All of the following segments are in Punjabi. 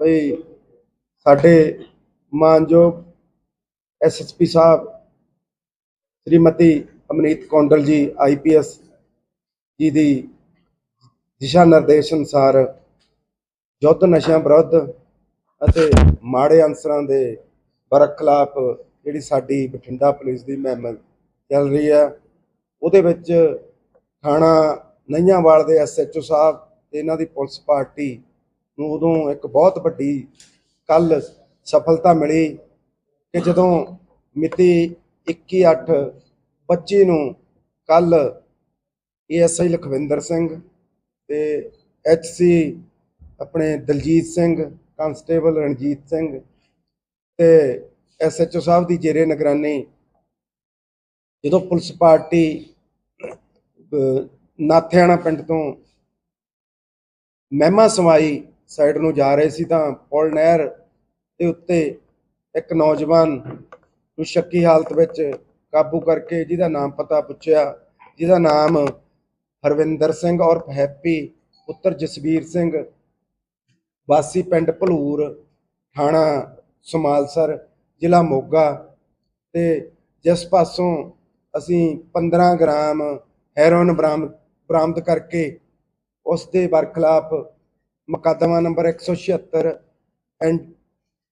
ਭਈ ਸਾਡੇ ਮਾਨਯੋਗ ਐਸਐਸਪੀ ਸਾਹਿਬ, ਸ਼੍ਰੀਮਤੀ ਅਮਨੀਤ ਕੌਂਡਲ ਜੀ ਆਈਪੀਐਸ ਜੀ ਦੀ ਦਿਸ਼ਾ ਨਿਰਦੇਸ਼ ਅਨੁਸਾਰ ਯੁੱਧ ਨਸ਼ਿਆਂ ਵਿਰੁੱਧ ਅਤੇ ਮਾੜੇ ਅਨਸਰਾਂ ਦੇ ਬਰਖਲਾਫ ਜਿਹੜੀ ਸਾਡੀ ਬਠਿੰਡਾ ਪੁਲਿਸ ਦੀ ਮਹਿਮ ਚੱਲ ਰਹੀ ਹੈ, ਉਹਦੇ ਵਿੱਚ ਥਾਣਾ ਨਈਆਂਵਾਲ ਦੇ ਐਸਐਚਓ ਸਾਹਿਬ ਤੇ ਇਹਨਾਂ ਦੀ ਪੁਲਿਸ ਪਾਰਟੀ ਨੂੰ ਉਦੋਂ ਇੱਕ ਬਹੁਤ ਵੱਡੀ ਕੱਲ ਸਫਲਤਾ ਮਿਲੀ ਕਿ ਜਦੋਂ ਮਿਤੀ 21/8/25 ਨੂੰ ਕੱਲ ਏਐਸਆਈ ਲਖਵਿੰਦਰ ਸਿੰਘ ਤੇ ਐਚਸੀ ਆਪਣੇ ਦਲਜੀਤ ਸਿੰਘ, ਕਾਂਸਟੇਬਲ ਰਣਜੀਤ ਸਿੰਘ ਤੇ ਐਸਐਚਓ ਸਾਹਿਬ ਦੀ ਜੇਰੇ ਨਿਗਰਾਨੀ, ਜਦੋਂ ਪੁਲਿਸ ਪਾਰਟੀ ਨਾਥਿਆਣਾ ਪਿੰਡ ਤੋਂ ਮਹਿਮਾ ਸਮਾਈ ਸਾਈਡ ਨੂੰ ਜਾ ਰਹੇ ਸੀ ਤਾਂ ਪੁਲ ਨਹਿਰ ਦੇ ਉੱਤੇ ਇੱਕ ਨੌਜਵਾਨ ਨੂੰ ਸ਼ੱਕੀ ਹਾਲਤ ਵਿੱਚ ਕਾਬੂ ਕਰਕੇ ਜਿਹਦਾ ਨਾਮ ਪਤਾ ਪੁੱਛਿਆ, ਜਿਹਦਾ ਨਾਮ ਹਰਵਿੰਦਰ ਸਿੰਘ ਔਰ ਹੈਪੀ ਪੁੱਤਰ ਜਸਵੀਰ ਸਿੰਘ, ਵਾਸੀ ਪਿੰਡ ਭਲੂਰ, ਥਾਣਾ ਸਮਾਲਸਰ, ਜ਼ਿਲ੍ਹਾ ਮੋਗਾ ਤੇ ਜਿਸ ਪਾਸੋਂ ਅਸੀਂ 15 ਗ੍ਰਾਮ ਹੈਰੋਇਨ ਬਰਾਮਦ ਬਰਾਮਦ ਕਰਕੇ ਉਸ ਦੇ ਬਰਖਲਾਫ ਮੁਕੱਦਮਾ number 176 and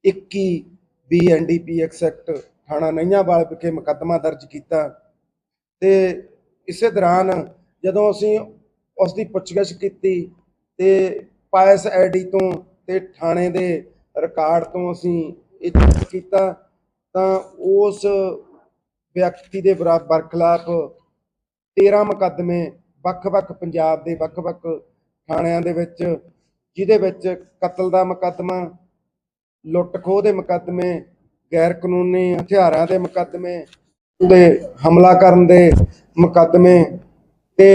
21 B NDPS act ਥਾਣਾ ਨਈਆਂਵਾਲ ਵਿਖੇ ਮੁਕੱਦਮਾ ਦਰਜ ਕੀਤਾ। ਤੇ ਇਸੇ ਦੌਰਾਨ ਜਦੋਂ ਅਸੀਂ ਉਸ ਦੀ ਪੁੱਛਗਿੱਛ ਕੀਤੀ ਤੇ ਪਾਇਸ ਆਈਡੀ ਤੋਂ ਤੇ ਥਾਣੇ ਦੇ ਰਿਕਾਰਡ ਤੋਂ ਅਸੀਂ ਇਹ ਚੈੱਕ ਕੀਤਾ ਤਾਂ ਉਸ ਵਿਅਕਤੀ ਦੇ ਬਰਾ- ਬਰਖਲਾਫ 13 ਮੁਕੱਦਮੇ ਵੱਖ-ਵੱਖ ਪੰਜਾਬ ਦੇ ਵੱਖ-ਵੱਖ ਥਾਣਿਆਂ ਦੇ ਵਿੱਚ ਜਿਹਦੇ ਵਿੱਚ ਕਤਲ ਦਾ ਮੁਕੱਦਮਾ, ਲੁੱਟ ਖੋਹ ਦੇ ਮੁਕੱਦਮੇ, ਗੈਰ ਕਾਨੂੰਨੀ ਹਥਿਆਰਾਂ ਦੇ ਮੁਕੱਦਮੇ ਦੇ ਹਮਲਾ ਕਰਨ ਦੇ ਮੁਕੱਦਮੇ ਤੇ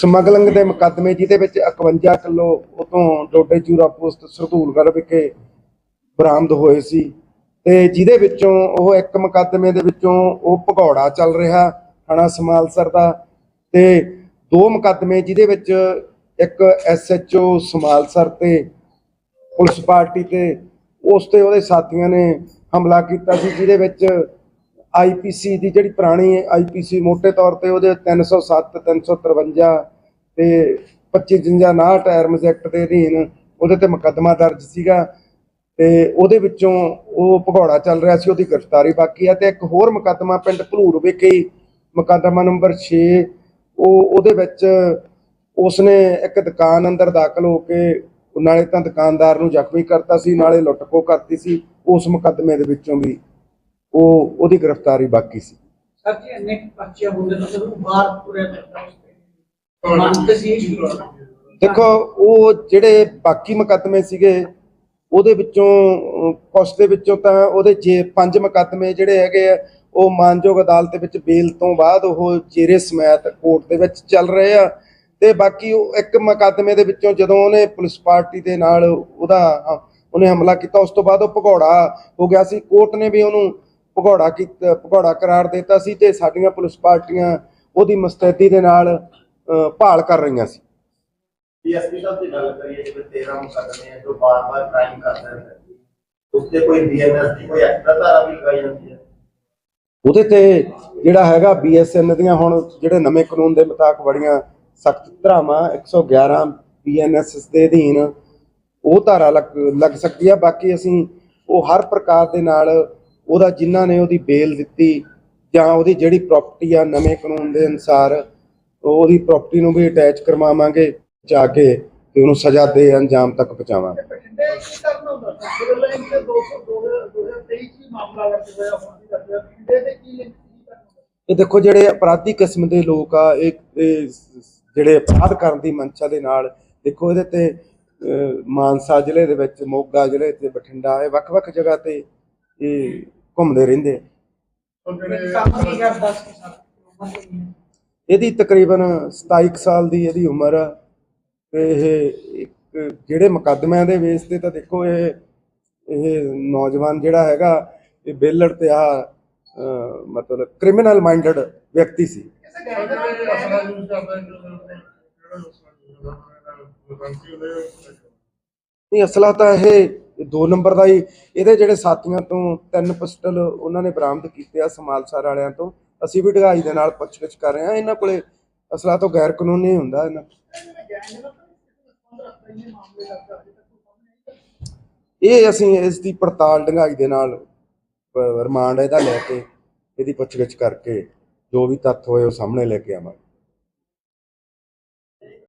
ਸਮਗਲਿੰਗ ਦੇ ਮੁਕੱਦਮੇ, ਜਿਹਦੇ ਵਿੱਚ 51 ਕਿਲੋ ਉਤੋਂ ਡੋਡੇ ਚੂਰਾ ਪੋਸਟ ਸਰਦੂਲਗੜ੍ਹ ਵਿਖੇ ਬਰਾਮਦ ਹੋਏ ਸੀ ਤੇ ਜਿਹਦੇ ਵਿੱਚੋਂ ਉਹ ਇੱਕ ਮੁਕੱਦਮੇ ਦੇ ਵਿੱਚੋਂ ਉਹ ਭਗੌੜਾ ਚੱਲ ਰਿਹਾ, ਥਾਣਾ ਸਮਾਲਸਰ ਦਾ ਤੇ ਦੋ ਮੁਕੱਦਮੇ ਜਿਹਦੇ ਵਿੱਚ ਇੱਕ ਐਸਐਚਓ ਸਮਾਲਸਰ ਤੇ ਪੁਲਿਸ ਪਾਰਟੀ ਤੇ ਉਸ ਤੇ ਉਹਦੇ ਸਾਥੀਆਂ ਨੇ ਹਮਲਾ ਕੀਤਾ ਸੀ, ਜਿਹਦੇ ਵਿੱਚ ਆਈਪੀਸੀ ਦੀ ਜਿਹੜੀ ਪੁਰਾਣੀ ਆਈਪੀਸੀ ਮੋٹے ਤੌਰ ਤੇ ਉਹਦੇ 307 353 ਤੇ 2559 ਟਰਮਸ ਐਕਟ ਦੇ ਅਧੀਨ ਉਹਦੇ ਤੇ ਮੁਕੱਦਮਾ ਦਰਜ ਸੀਗਾ ਤੇ ਉਹਦੇ ਵਿੱਚੋਂ ਉਹ ਭਗੌੜਾ ਚੱਲ ਰਿਹਾ ਸੀ, ਉਹਦੀ ਗ੍ਰਿਫਤਾਰੀ ਬਾਕੀ ਹੈ ਤੇ ਇੱਕ ਹੋਰ ਮੁਕੱਦਮਾ ਪਿੰਡ ਭਲੂਰ ਵਿਖੇ ਮੁਕੱਦਮਾ ਨੰਬਰ 6 ਉਹ ਉਹਦੇ ਵਿੱਚ ਉਸਨੇ ਇੱਕ ਦੁਕਾਨ ਅੰਦਰ ਦਾਖਲ ਹੋ ਕੇ ਨਾਲੇ ਤਾਂ ਦੁਕਾਨਦਾਰ ਨੂੰ ਜ਼ਖਮੀ ਕਰਤਾ ਸੀ ਨਾਲੇ ਲੁੱਟਖੋ ਕਰਤੀ ਸੀ ਉਸ ਮੁਕੱਦਮੇ ਦੇ ਵਿੱਚੋਂ ਵੀ ਉਹ ਉਹਦੀ ਗ੍ਰਿਫਤਾਰੀ ਬਾਕੀ ਸੀ। ਸਰ ਜੀ ਇੰਨੇ ਕੁ ਪਰਚੇ ਹੁੰਦੇ ਤਾਂ ਫਿਰ ਬਾਹਰ ਪੂਰੇ ਕਰਦਾ ਮੰਨ ਸੀ ਦੇਖੋ ਉਹ ਜਿਹੜੇ ਬਾਕੀ ਮੁਕੱਦਮੇ ਸੀਗੇ ਉਹਦੇ ਵਿੱਚੋਂ ਕੁਛ ਦੇ ਵਿੱਚੋਂ ਤਾਂ ਉਹਦੇ ਜੇ ਪੰਜ ਮੁਕੱਦਮੇ ਜਿਹੜੇ ਹੈਗੇ ਆ ਉਹ ਮਾਨਯੋਗ ਅਦਾਲਤ ਵਿੱਚ ਬੇਲ ਤੋਂ ਬਾਅਦ ਉਹ ਚਿਹਰੇ ਸਮੇਤ ਕੋਰਟ ਦੇ ਵਿੱਚ ਚੱਲ ਰਹੇ ਆ। ਤੇ ਬਾਕੀ ਉਹ ਇੱਕ ਮੁਕੱਦਮੇ ਦੇ ਵਿੱਚੋਂ ਜਦੋਂ ਉਹਨੇ ਪੁਲਿਸ ਪਾਰਟੀ ਦੇ ਨਾਲ ਉਹਦਾ ਉਹਨੇ ਹਮਲਾ ਕੀਤਾ ਉਸ ਤੋਂ ਬਾਅਦ ਉਹ ਭਗੌੜਾ ਹੋ ਗਿਆ ਸੀ। ਕੋਰਟ ਨੇ ਵੀ ਉਹਨੂੰ ਭਗੌੜਾ ਕੀਤਾ ਭਗੌੜਾ ਕਰਾਰ ਦਿੱਤਾ ਸੀ ਤੇ ਸਾਡੀਆਂ ਪੁਲਿਸ ਪਾਰਟੀਆਂ ਉਹਦੀ ਮੁਸਤੈਦੀ ਦੇ ਨਾਲ ਭਾਲ ਕਰ ਰਹੀਆਂ ਸੀ। ਡੀਐਸਪੀ ਸਾਹਿਬ ਦੀ ਗੱਲ ਕਰੀਏ ਜਿਵੇਂ 13 ਮੁਕੱਦਮੇ ਹੈ ਜੋ ਬਾਰ-ਬਾਰ ਕ੍ਰਾਈਮ ਕਰਦੇ ਰਹਿੰਦੇ ਉਸ ਤੇ ਕੋਈ ਬੀਐਨਐਸ ਦੀ ਕੋਈ ਐਕਸਟਰਾ ਧਾਰਾ ਵੀ ਲਗਾਈ ਜਾਂਦੀ ਹੈ? ਉਹਦੇ ਤੇ ਜਿਹੜਾ ਹੈਗਾ ਬੀਐਸਐਨ ਦੀਆਂ ਹੁਣ ਜਿਹੜੇ ਨਵੇਂ ਕਾਨੂੰਨ ਦੇ ਮੁਤਾਬਕ ਬੜੀਆਂ ਸਖਤ ਧਾਰਾਵਾਂ 111 ਬੀਐਨਐਸ ਦੇ ਅਧੀਨ ਉਹ ਧਾਰਾ ਲੱਗ ਸਕਦੀ ਆ। ਬਾਕੀ ਅਸੀਂ ਉਹ ਹਰ ਪ੍ਰਕਾਰ ਦੇ ਨਾਲ ਉਹਦਾ ਜਿਨ੍ਹਾਂ ਨੇ ਉਹਦੀ ਬੇਲ ਦਿੱਤੀ ਜਾਂ ਉਹਦੀ ਜਿਹੜੀ ਪ੍ਰਾਪਰਟੀ ਆ ਨਵੇਂ ਕਾਨੂੰਨ ਦੇ ਅਨੁਸਾਰ ਉਹਦੀ ਪ੍ਰਾਪਰਟੀ ਨੂੰ ਵੀ ਅਟੈਚ ਕਰਵਾਵਾਂਗੇ ਜਾ ਕੇ ਤੇ ਉਹਨੂੰ ਸਜ਼ਾ ਦੇ ਅੰਜਾਮ ਤੱਕ ਪਹੁੰਚਾਵਾਂਗੇ। ਬਠਿੰਡੇ ਕੀ ਕਰਨਾ ਹੁੰਦਾ ਸਿਵਲ ਲਾਈਨ ਤੇ 200 2023 ਚ ਮਾਮਲਾ ਵਰਤ ਹੋਇਆ ਫਾਂਸੀ ਦਾ ਬਠਿੰਡੇ ਤੇ ਕੀ ਲਿੰਕ ਕੀ ਕਰਨਾ ਹੁੰਦਾ ਇਹ ਦੇਖੋ ਜਿਹੜੇ ਅਪਰਾਧੀ ਕਿਸਮ ਦੇ ਲੋਕ ਆ ਇਹ ਜਿਹੜੇ ਅਪਰਾਧ ਕਰਨ ਦੀ ਮੰਸ਼ਾ ਦੇ ਨਾਲ, ਦੇਖੋ ਇਹਦੇ ਤੇ ਮਾਨਸਾ ਜ਼ਿਲ੍ਹੇ ਦੇ ਵਿੱਚ, ਮੋਗਾ ਜ਼ਿਲ੍ਹੇ ਤੇ, ਬਠਿੰਡਾ, ਇਹ ਵੱਖ-ਵੱਖ ਜਗ੍ਹਾ ਤੇ ਇਹ ਘੁੰਮਦੇ ਰਹਿੰਦੇ ਇਹਦੀ ਤਕਰੀਬਨ 27 ਕੁ ਸਾਲ ਦੀ ਇਹਦੀ ਉਮਰ ਆ। ਤੇ ਇਹ ਇੱਕ, ਜਿਹੜੇ ਮੁਕੱਦਮਿਆਂ ਦੇ ਬੇਸ ਤੇ ਤਾਂ ਦੇਖੋ ਇਹ ਇਹ ਨੌਜਵਾਨ ਜਿਹੜਾ ਹੈਗਾ, ਇਹ ਬੇਲੜ ਤੇ ਆ ਮਤਲਬ ਕ੍ਰਿਮੀਨਲ ਮਾਈਂਡਡ ਵਿਅਕਤੀ ਸੀ। ਅਸਲਾ ਯੂਜ਼ ਕਰਦਾ ਨਹੀਂ, ਅਸਲਾ ਤਾਂ ਇਹ ਇਹ ਨੰਬਰ ਦਾ ਹੀ। ਇਹਦੇ ਜਿਹੜੇ ਸਾਥੀਆਂ ਤੋਂ ਤਿੰਨ ਪਿਸਟਲ ਉਹਨਾਂ ਨੇ ਬਰਾਮਦ ਕੀਤੇ ਆ ਸਮਾਲਸਰ ਵਾਲਿਆਂ ਤੋਂ। ਅਸੀਂ ਵੀ ਢਗਾਈ ਦੇ ਨਾਲ ਪੁੱਛਗਿੱਛ ਕਰ ਰਹੇ ਹਾਂ। ਇਹਨਾਂ ਕੋਲੇ ਅਸਲਾ ਤੋਂ ਗੈਰ ਕਾਨੂੰਨੀ ਹੁੰਦਾ ਇਹਨਾਂ ਇਹ ਅਸੀਂ ਇਸ ਦੀ ਪੜਤਾਲ ਢੰਗਾਈ ਦੇ ਨਾਲ ਰਿਮਾਂਡ ਇਹਦਾ ਲੈ ਕੇ, ਇਹਦੀ ਪੁੱਛਗਿੱਛ ਕਰਕੇ ਜੋ ਵੀ ਤੱਥ ਹੋਏ ਉਹ ਸਾਹਮਣੇ ਲੈ ਕੇ ਆਵਾਂਗੇ